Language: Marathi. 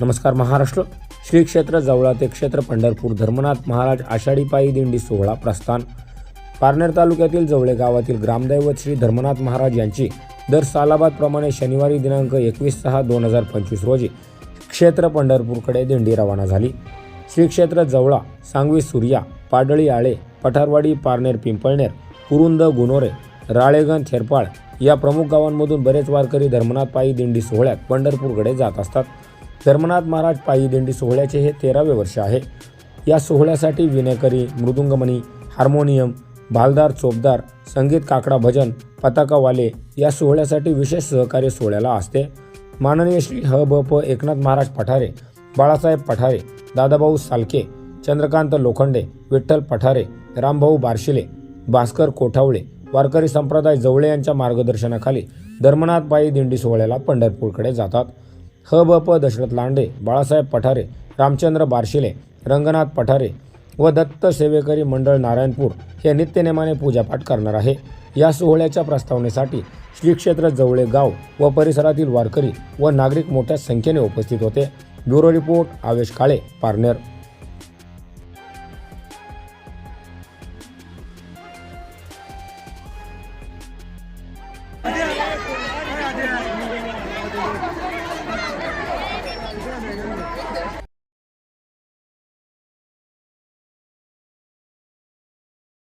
नमस्कार महाराष्ट्र. श्री क्षेत्र जवळा ते क्षेत्र पंढरपूर धर्मनाथ महाराज आषाढी पायी दिंडी सोहळा प्रस्थान. पारनेर तालुक्यातील जवळे गावातील ग्रामदैवत श्री धर्मनाथ महाराज यांची दर सालाबादप्रमाणे शनिवारी दिनांक एकवीस सहा दोन हजार पंचवीस रोजी क्षेत्र पंढरपूरकडे दिंडी रवाना झाली. श्री क्षेत्र जवळा सांगवी सूर्या पाडळी आळे पठारवाडी पारनेर पिंपळनेर कुरुंद गुनोरे राळेगण थेरपाळ या प्रमुख गावांमधून बरेच वारकरी धर्मनाथ पायी दिंडी सोहळ्यात पंढरपूरकडे जात असतात. धर्मनाथ महाराज पायी दिंडी सोहळ्याचे हे तेरावे वर्ष आहे. या सोहळ्यासाठी विनेकरी मृदुंगमणी हार्मोनियम भालदार चोपदार संगीत काकडा भजन पताकावाले या सोहळ्यासाठी विशेष सहकार्य सोहळ्याला असते. माननीय श्री ह ब प एकनाथ महाराज पठारे बाळासाहेब पठारे दादाभाऊ सालके चंद्रकांत लोखंडे विठ्ठल पठारे रामभाऊ बारशिले भास्कर कोठावळे वारकरी संप्रदाय जवळे यांच्या मार्गदर्शनाखाली धर्मनाथ पायी दिंडी सोहळ्याला पंढरपूरकडे जातात. ह ब प दशरथ लांडे बाळासाहेब पठारे रामचंद्र बारशिले रंगनाथ पठारे व दत्त सेवेकरी मंडळ नारायणपूर हे नित्यनेमाने पूजापाठ करणार आहे. या सोहळ्याच्या प्रस्तावनेसाठी श्री क्षेत्र जवळे गाव व परिसरातील वारकरी व नागरिक मोठ्या संख्येने उपस्थित होते. Bureau report Avesh Kale Parner.